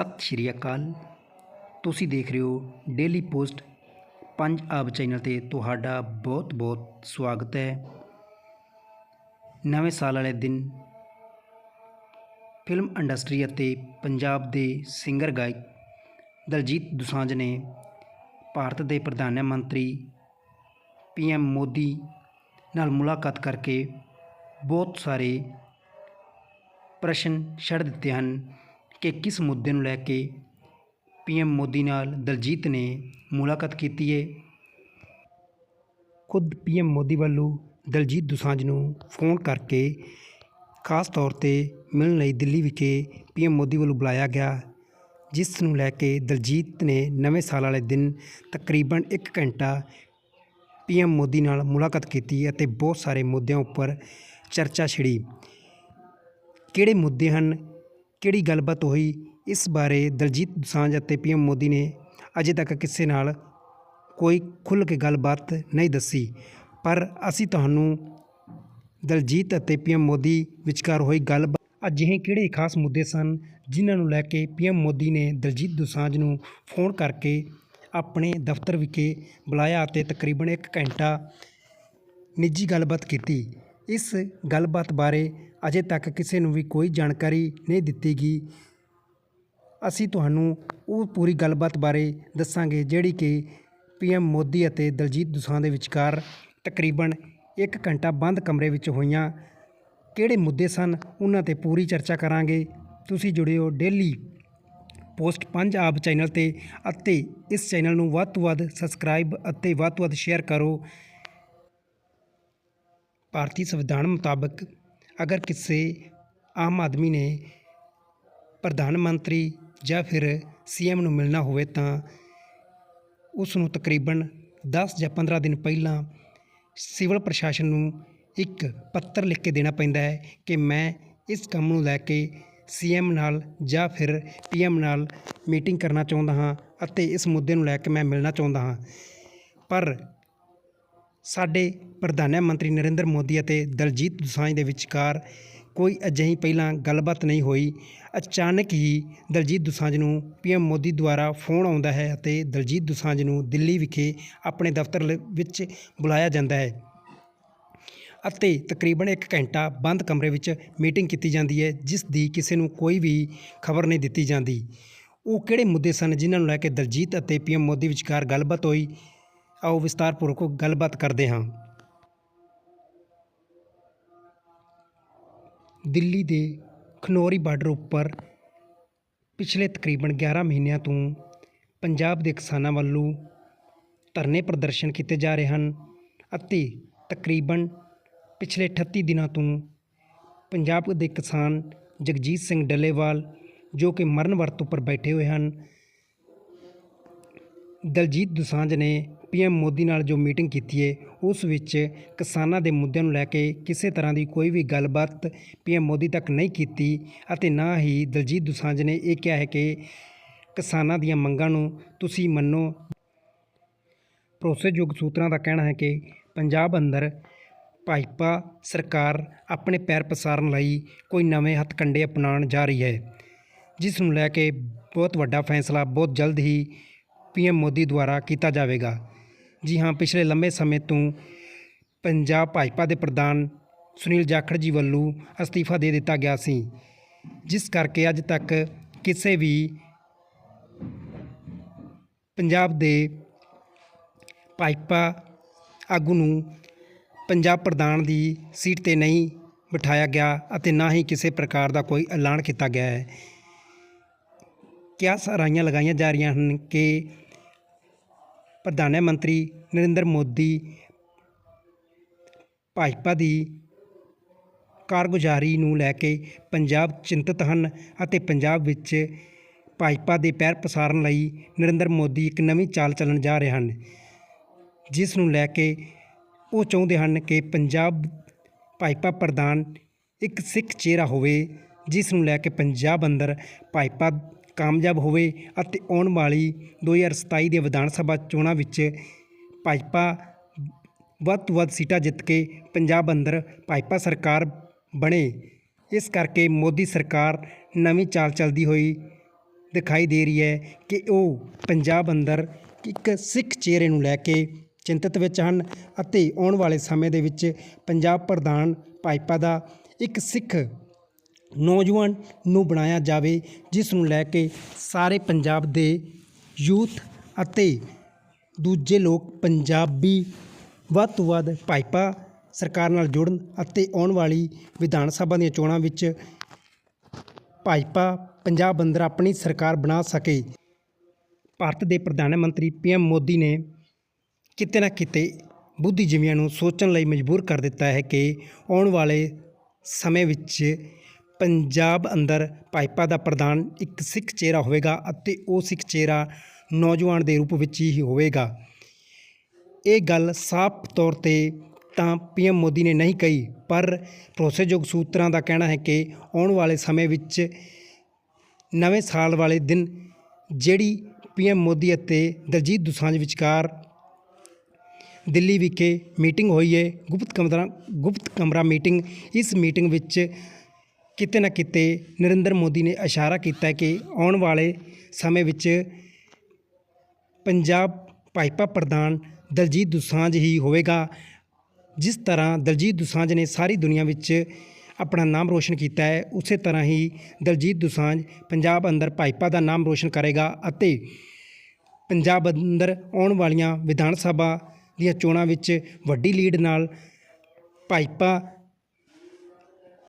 ਸਤਿ ਸ਼੍ਰੀ ਅਕਾਲ। ਤੁਸੀਂ ਦੇਖ ਰਹੇ ਹੋ ਡੇਲੀ ਪੋਸਟ ਪੰਜ ਆਬ ਚੈਨਲ ਤੇ ਤੁਹਾਡਾ ਬਹੁਤ ਬਹੁਤ ਸਵਾਗਤ ਹੈ। ਨਵੇਂ ਸਾਲ ਵਾਲੇ ਦਿਨ, ਫਿਲਮ ਇੰਡਸਟਰੀ ਅਤੇ ਪੰਜਾਬ ਦੇ ਸਿੰਗਰ ਗਾਇਕ ਦਲਜੀਤ ਦੁਸਾਂਝ ਨੇ ਭਾਰਤ ਦੇ ਪ੍ਰਧਾਨ ਮੰਤਰੀ ਪੀਐਮ ਮੋਦੀ ਨਾਲ ਮੁਲਾਕਾਤ ਕਰਕੇ ਬਹੁਤ ਸਾਰੇ ਪ੍ਰਸ਼ਨ ਛੱਡ ਦਿੱਤੇ ਹਨ। ਕਿ ਕਿਸ ਮੁੱਦੇ ਨੂੰ ਲੈ ਕੇ ਪੀਐਮ ਮੋਦੀ ਨਾਲ ਦਲਜੀਤ ਨੇ ਮੁਲਾਕਾਤ ਕੀਤੀ ਹੈ ਖੁਦ ਪੀਐਮ ਮੋਦੀ ਵੱਲੋਂ ਦਲਜੀਤ ਦੁਸਾਂਝ ਨੂੰ ਫੋਨ ਕਰਕੇ ਖਾਸ ਤੌਰ ਤੇ ਮਿਲਣ ਲਈ ਦਿੱਲੀ ਵਿਖੇ ਪੀਐਮ ਮੋਦੀ ਵੱਲੋਂ ਬੁਲਾਇਆ ਗਿਆ, ਜਿਸ ਨੂੰ ਲੈ ਕੇ ਦਲਜੀਤ ਨੇ ਨਵੇਂ ਸਾਲ ਵਾਲੇ ਦਿਨ ਤਕਰੀਬਨ 1 ਘੰਟਾ ਪੀਐਮ ਮੋਦੀ ਨਾਲ ਮੁਲਾਕਾਤ ਕੀਤੀ ਅਤੇ ਬਹੁਤ ਸਾਰੇ ਮੁੱਦਿਆਂ ਉੱਪਰ ਚਰਚਾ ਛਿੜੀ। ਕਿਹੜੇ ਮੁੱਦੇ ਹਨ ਕਿਹੜੀ ਗੱਲਬਾਤ ਹੋਈ? ਇਸ ਬਾਰੇ ਦਲਜੀਤ ਦੋਸਾਂਝ ਅਤੇ ਪੀਐਮ ਮੋਦੀ ਨੇ ਅਜੇ ਤੱਕ ਕਿਸੇ ਨਾਲ ਕੋਈ ਖੁੱਲ੍ਹ ਕੇ ਗੱਲਬਾਤ ਨਹੀਂ ਦੱਸੀ। ਪਰ ਅਸੀਂ ਤੁਹਾਨੂੰ ਦਲਜੀਤ ਅਤੇ ਪੀਐਮ ਮੋਦੀ ਵਿਚਕਾਰ ਹੋਈ ਗੱਲਬਾਤ ਅਜਿਹੇ ਕਿਹੜੇ ਖਾਸ ਮੁੱਦੇ ਸਨ ਜਿਨ੍ਹਾਂ ਨੂੰ ਲੈ ਕੇ ਪੀਐਮ ਮੋਦੀ ਨੇ ਦਲਜੀਤ ਦੋਸਾਂਝ ਨੂੰ ਫੋਨ ਕਰਕੇ ਆਪਣੇ ਦਫ਼ਤਰ ਵਿਖੇ ਬੁਲਾਇਆ ਅਤੇ ਤਕਰੀਬਨ 1 ਘੰਟਾ ਨਿੱਜੀ ਗੱਲਬਾਤ ਕੀਤੀ। ਇਸ ਗੱਲਬਾਤ ਬਾਰੇ ਅਜੇ ਤੱਕ ਕਿਸੇ ਨੂੰ ਵੀ ਕੋਈ ਜਾਣਕਾਰੀ ਨਹੀਂ ਦਿੱਤੀ ਗਈ। ਅਸੀਂ ਤੁਹਾਨੂੰ ਉਹ ਪੂਰੀ ਗੱਲਬਾਤ ਬਾਰੇ ਦੱਸਾਂਗੇ ਜਿਹੜੀ ਕਿ ਪੀਐਮ ਮੋਦੀ ਅਤੇ ਦਲਜੀਤ ਦੋਸਾਂਝ ਦੇ ਵਿਚਕਾਰ ਤਕਰੀਬਨ 1 ਘੰਟਾ ਬੰਦ ਕਮਰੇ ਵਿੱਚ ਹੋਈਆਂ। ਕਿਹੜੇ ਮੁੱਦੇ ਸਨ? ਉਹਨਾਂ ਤੇ ਪੂਰੀ ਚਰਚਾ ਕਰਾਂਗੇ। ਤੁਸੀਂ ਜੁੜਿਓ ਡੇਲੀ ਪੋਸਟ ਪੰਜ ਆਬ ਚੈਨਲ ਤੇ ਅਤੇ ਇਸ ਚੈਨਲ ਨੂੰ ਵੱਧ ਤੋਂ ਵੱਧ ਸਬਸਕ੍ਰਾਈਬ ਅਤੇ ਵੱਧ ਤੋਂ ਵੱਧ ਸ਼ੇਅਰ ਕਰੋ। ਭਾਰਤੀ ਸੰਵਿਧਾਨ ਮੁਤਾਬਕ ਅਗਰ ਕਿਸੇ ਆਮ ਆਦਮੀ ਨੇ ਪ੍ਰਧਾਨ ਮੰਤਰੀ ਜਾਂ ਫਿਰ ਸੀ ਸੀਐਮ ਨੂੰ ਮਿਲਣਾ ਹੋਵੇ ਤਾਂ ਉਸ ਨੂੰ ਤਕਰੀਬਨ ਦਸ ਜਾਂ 15 ਦਿਨ ਪਹਿਲਾਂ ਸਿਵਲ ਪ੍ਰਸ਼ਾਸਨ ਨੂੰ ਇੱਕ ਪੱਤਰ ਲਿਖ ਕੇ ਦੇਣਾ ਪੈਂਦਾ ਹੈ ਕਿ ਮੈਂ ਇਸ ਕੰਮ ਨੂੰ ਲੈ ਕੇ ਸੀਐਮ ਨਾਲ ਜਾਂ ਫਿਰ ਪੀਐਮ ਨਾਲ ਮੀਟਿੰਗ ਕਰਨਾ ਚਾਹੁੰਦਾ ਹਾਂ ਅਤੇ ਇਸ ਮੁੱਦੇ ਨੂੰ ਲੈ ਕੇ ਮੈਂ ਮਿਲਣਾ ਚਾਹੁੰਦਾ ਹਾਂ। ਪਰ ਸਾਡੇ ਪ੍ਰਧਾਨ ਮੰਤਰੀ ਨਰਿੰਦਰ ਮੋਦੀ ਅਤੇ ਦਲਜੀਤ ਦੁਸਾਂਝ ਦੇ ਵਿਚਕਾਰ ਕੋਈ ਅਜਿਹੀ ਪਹਿਲਾਂ ਗੱਲਬਾਤ ਨਹੀਂ ਹੋਈ। ਅਚਾਨਕ ਹੀ ਦਲਜੀਤ ਦੁਸਾਂਝ ਨੂੰ ਪੀਐਮ ਮੋਦੀ ਦੁਆਰਾ ਫੋਨ ਆਉਂਦਾ ਹੈ ਅਤੇ ਦਲਜੀਤ ਦੁਸਾਂਝ ਨੂੰ ਦਿੱਲੀ ਵਿਖੇ ਆਪਣੇ ਦਫ਼ਤਰ ਲ- ਵਿੱਚ ਬੁਲਾਇਆ ਜਾਂਦਾ ਹੈ ਅਤੇ ਤਕਰੀਬਨ 1 ਘੰਟਾ ਬੰਦ ਕਮਰੇ ਵਿੱਚ ਮੀਟਿੰਗ ਕੀਤੀ ਜਾਂਦੀ ਹੈ, ਜਿਸ ਦੀ ਕਿਸੇ ਨੂੰ ਕੋਈ ਵੀ ਖਬਰ ਨਹੀਂ ਦਿੱਤੀ ਜਾਂਦੀ। ਉਹ ਕਿਹੜੇ ਮੁੱਦੇ ਸਨ ਜਿਨ੍ਹਾਂ ਨੂੰ ਲੈ ਕੇ ਦਲਜੀਤ ਅਤੇ ਪੀਐਮ ਮੋਦੀ ਵਿਚਕਾਰ ਗੱਲਬਾਤ ਹੋਈ? ਆਓ ਵਿਸਤਾਰਪੂਰਵਕ ਗੱਲਬਾਤ ਕਰਦੇ ਹਾਂ। ਦਿੱਲੀ ਦੇ ਖਨੌਰੀ ਬਾਰਡਰ ਉੱਪਰ ਪਿਛਲੇ ਤਕਰੀਬਨ 11 ਮਹੀਨਿਆਂ ਤੋਂ ਪੰਜਾਬ ਦੇ ਕਿਸਾਨਾਂ ਵੱਲੋਂ ਧਰਨੇ ਪ੍ਰਦਰਸ਼ਨ ਕੀਤੇ ਜਾ ਰਹੇ ਹਨ ਅਤੇ ਤਕਰੀਬਨ ਪਿਛਲੇ 38 ਦਿਨਾਂ ਤੋਂ ਪੰਜਾਬ ਦੇ ਕਿਸਾਨ ਜਗਜੀਤ ਸਿੰਘ ਡੱਲੇਵਾਲ, ਜੋ ਕਿ ਮਰਨ ਵਰਤ ਉੱਪਰ ਬੈਠੇ ਹੋਏ ਹਨ, ਦਲਜੀਤ ਦੁਸਾਂਝ ਨੇ ਪੀਐਮ ਮੋਦੀ ਨਾਲ ਜੋ ਮੀਟਿੰਗ ਕੀਤੀ ਹੈ ਉਸ ਵਿੱਚ ਕਿਸਾਨਾਂ ਦੇ ਮੁੱਦਿਆਂ ਨੂੰ ਲੈ ਕੇ ਕਿਸੇ ਤਰ੍ਹਾਂ ਦੀ ਕੋਈ ਵੀ ਗੱਲਬਾਤ ਪੀਐਮ ਮੋਦੀ ਤੱਕ ਨਹੀਂ ਕੀਤੀ ਅਤੇ ਨਾ ਹੀ ਦਲਜੀਤ ਦੋਸਾਂਝ ਨੇ ਇਹ ਕਿਹਾ ਹੈ ਕਿ ਕਿਸਾਨਾਂ ਦੀਆਂ ਮੰਗਾਂ ਨੂੰ ਤੁਸੀਂ ਮੰਨੋ। ਭਰੋਸੇਯੋਗ ਸੂਤਰਾਂ ਦਾ ਕਹਿਣਾ ਹੈ ਕਿ ਪੰਜਾਬ ਅੰਦਰ ਭਾਜਪਾ ਸਰਕਾਰ ਆਪਣੇ ਪੈਰ ਪਸਾਰਨ ਲਈ ਕੋਈ ਨਵੇਂ ਹੱਥਕੰਡੇ ਅਪਣਾਉਣ ਜਾ ਰਹੀ ਹੈ, ਜਿਸ ਨੂੰ ਲੈ ਕੇ ਬਹੁਤ ਵੱਡਾ ਫੈਸਲਾ ਬਹੁਤ ਜਲਦ ਹੀ ਪੀਐਮ ਮੋਦੀ ਦੁਆਰਾ ਕੀਤਾ ਜਾਵੇਗਾ। ਜੀ ਹਾਂ, ਪਿਛਲੇ ਲੰਮੇ ਸਮੇਂ ਤੋਂ ਪੰਜਾਬ ਭਾਜਪਾ ਦੇ ਪ੍ਰਧਾਨ ਸੁਨੀਲ ਜਾਖੜ ਜੀ ਵੱਲੋਂ ਅਸਤੀਫਾ ਦੇ ਦਿੱਤਾ ਗਿਆ ਸੀ, ਜਿਸ ਕਰਕੇ ਅੱਜ ਤੱਕ ਕਿਸੇ ਵੀ ਪੰਜਾਬ ਦੇ ਭਾਜਪਾ ਆਗੂ ਨੂੰ ਪੰਜਾਬ ਪ੍ਰਧਾਨ ਦੀ ਸੀਟ ਤੇ ਨਹੀਂ ਬਿਠਾਇਆ ਗਿਆ ਅਤੇ ਨਾ ਹੀ ਕਿਸੇ ਪ੍ਰਕਾਰ ਦਾ ਕੋਈ ਐਲਾਨ ਕੀਤਾ ਗਿਆ ਹੈ। ਕਿਆ ਸਰਾਈਆਂ ਲਗਾਈਆਂ ਜਾ ਰਹੀਆਂ ਹਨ ਕਿ ਪ੍ਰਧਾਨ ਮੰਤਰੀ ਨਰਿੰਦਰ ਮੋਦੀ, ਭਾਜਪਾ ਦੀ ਕਾਰਗੁਜ਼ਾਰੀ ਨੂੰ ਲੈ ਕੇ ਪੰਜਾਬ ਚਿੰਤਤ ਹਨ ਅਤੇ ਪੰਜਾਬ ਵਿੱਚ ਭਾਜਪਾ ਦੇ ਪੈਰ ਪਸਾਰਨ ਲਈ ਨਰਿੰਦਰ ਮੋਦੀ ਇੱਕ ਨਵੀਂ ਚਾਲ ਚੱਲਣ ਜਾ ਰਹੇ ਹਨ, ਜਿਸ ਨੂੰ ਲੈ ਕੇ ਉਹ ਚਾਹੁੰਦੇ ਹਨ ਕਿ ਪੰਜਾਬ ਭਾਜਪਾ ਪ੍ਰਧਾਨ ਇੱਕ ਸਿੱਖ ਚਿਹਰਾ ਹੋਵੇ, ਜਿਸ ਨੂੰ ਲੈ ਕੇ ਪੰਜਾਬ ਅੰਦਰ ਭਾਜਪਾ ਕਾਮਯਾਬ ਹੋਵੇ ਅਤੇ ਆਉਣ ਵਾਲੀ 2027 ਦੇ ਵਿਧਾਨ ਸਭਾ ਚੋਣਾਂ ਵਿੱਚ ਭਾਜਪਾ ਵੱਧ ਤੋਂ ਵੱਧ ਸੀਟਾਂ ਜਿੱਤ ਕੇ ਪੰਜਾਬ ਅੰਦਰ ਭਾਜਪਾ ਸਰਕਾਰ ਬਣੇ। ਇਸ ਕਰਕੇ ਮੋਦੀ ਸਰਕਾਰ ਨਵੀਂ ਚਾਲ ਚੱਲਦੀ ਹੋਈ ਦਿਖਾਈ ਦੇ ਰਹੀ ਹੈ ਕਿ ਉਹ ਪੰਜਾਬ ਅੰਦਰ ਇੱਕ ਸਿੱਖ ਚਿਹਰੇ ਨੂੰ ਲੈ ਕੇ ਚਿੰਤਤ ਵਿੱਚ ਹਨ ਅਤੇ ਆਉਣ ਵਾਲੇ ਸਮੇਂ ਦੇ ਵਿੱਚ ਪੰਜਾਬ ਪ੍ਰਧਾਨ ਭਾਜਪਾ ਦਾ ਇੱਕ ਸਿੱਖ ਨੌਜਵਾਨ ਨੂੰ ਬਣਾਇਆ ਜਾਵੇ, ਜਿਸ ਨੂੰ ਲੈ ਕੇ ਸਾਰੇ ਪੰਜਾਬ ਦੇ ਯੂਥ ਅਤੇ ਦੂਜੇ ਲੋਕ ਪੰਜਾਬੀ ਵੱਧ ਤੋਂ ਵੱਧ ਭਾਜਪਾ ਸਰਕਾਰ ਨਾਲ ਜੁੜਨ ਅਤੇ ਆਉਣ ਵਾਲੀ ਵਿਧਾਨ ਸਭਾ ਦੀਆਂ ਚੋਣਾਂ ਵਿੱਚ ਭਾਜਪਾ ਪੰਜਾਬ ਅੰਦਰ ਆਪਣੀ ਸਰਕਾਰ ਬਣਾ ਸਕੇ। ਭਾਰਤ ਦੇ ਪ੍ਰਧਾਨ ਮੰਤਰੀ ਪੀਐਮ ਮੋਦੀ ਨੇ ਕਿਤੇ ਨਾ ਕਿਤੇ ਬੁੱਧੀਜੀਵੀਆਂ ਨੂੰ ਸੋਚਣ ਲਈ ਮਜਬੂਰ ਕਰ ਦਿੱਤਾ ਹੈ ਕਿ ਆਉਣ ਵਾਲੇ ਸਮੇਂ ਵਿੱਚ ਪੰਜਾਬ ਅੰਦਰ ਭਾਜਪਾ ਦਾ ਪ੍ਰਧਾਨ ਇੱਕ ਸਿੱਖ ਚਿਹਰਾ ਹੋਵੇਗਾ ਅਤੇ ਉਹ ਸਿੱਖ ਚਿਹਰਾ ਨੌਜਵਾਨ ਦੇ ਰੂਪ ਵਿੱਚ ਹੀ ਹੋਵੇਗਾ। ਇਹ ਗੱਲ ਸਾਫ਼ ਤੌਰ ਤੇ ਤਾਂ ਪੀਐਮ ਮੋਦੀ ਨੇ ਨਹੀਂ ਕਹੀ, ਪਰ ਭਰੋਸੇਯੋਗ ਸੂਤਰਾਂ ਦਾ ਕਹਿਣਾ ਹੈ ਕਿ ਆਉਣ ਵਾਲੇ ਸਮੇਂ ਵਿੱਚ ਨਵੇਂ ਸਾਲ ਵਾਲੇ ਦਿਨ ਜਿਹੜੀ ਪੀਐਮ ਮੋਦੀ ਅਤੇ ਦਲਜੀਤ ਦੁਸਾਂਝ ਵਿਚਕਾਰ ਦਿੱਲੀ ਵਿਖੇ ਮੀਟਿੰਗ ਹੋਈ ਹੈ ਗੁਪਤ ਕਮਰਾ ਗੁਪਤ ਕਮਰਾ ਮੀਟਿੰਗ, ਇਸ ਮੀਟਿੰਗ ਵਿੱਚ ਕਿਤੇ ਨਾ ਕਿਤੇ ਨਰਿੰਦਰ ਮੋਦੀ ਨੇ ਇਸ਼ਾਰਾ ਕੀਤਾ ਕਿ ਆਉਣ ਵਾਲੇ ਸਮੇਂ ਵਿੱਚ ਪੰਜਾਬ ਭਾਜਪਾ ਪ੍ਰਧਾਨ ਦਲਜੀਤ ਦੁਸਾਂਝ ਹੀ ਹੋਵੇਗਾ, ਜਿਸ ਤਰ੍ਹਾਂ ਦਲਜੀਤ ਦੁਸਾਂਝ ਨੇ ਸਾਰੀ ਦੁਨੀਆ ਵਿੱਚ ਆਪਣਾ ਨਾਮ ਰੋਸ਼ਨ ਕੀਤਾ ਹੈ, ਉਸੇ ਤਰ੍ਹਾਂ ਹੀ ਦਲਜੀਤ ਦੁਸਾਂਝ ਪੰਜਾਬ ਅੰਦਰ ਭਾਜਪਾ ਦਾ ਨਾਮ ਰੋਸ਼ਨ ਕਰੇਗਾ ਅਤੇ ਪੰਜਾਬ ਅੰਦਰ ਆਉਣ ਵਾਲੀਆਂ ਵਿਧਾਨ ਸਭਾ ਦੀਆਂ ਚੋਣਾਂ ਵਿੱਚ ਵੱਡੀ ਲੀਡ ਨਾਲ ਭਾਜਪਾ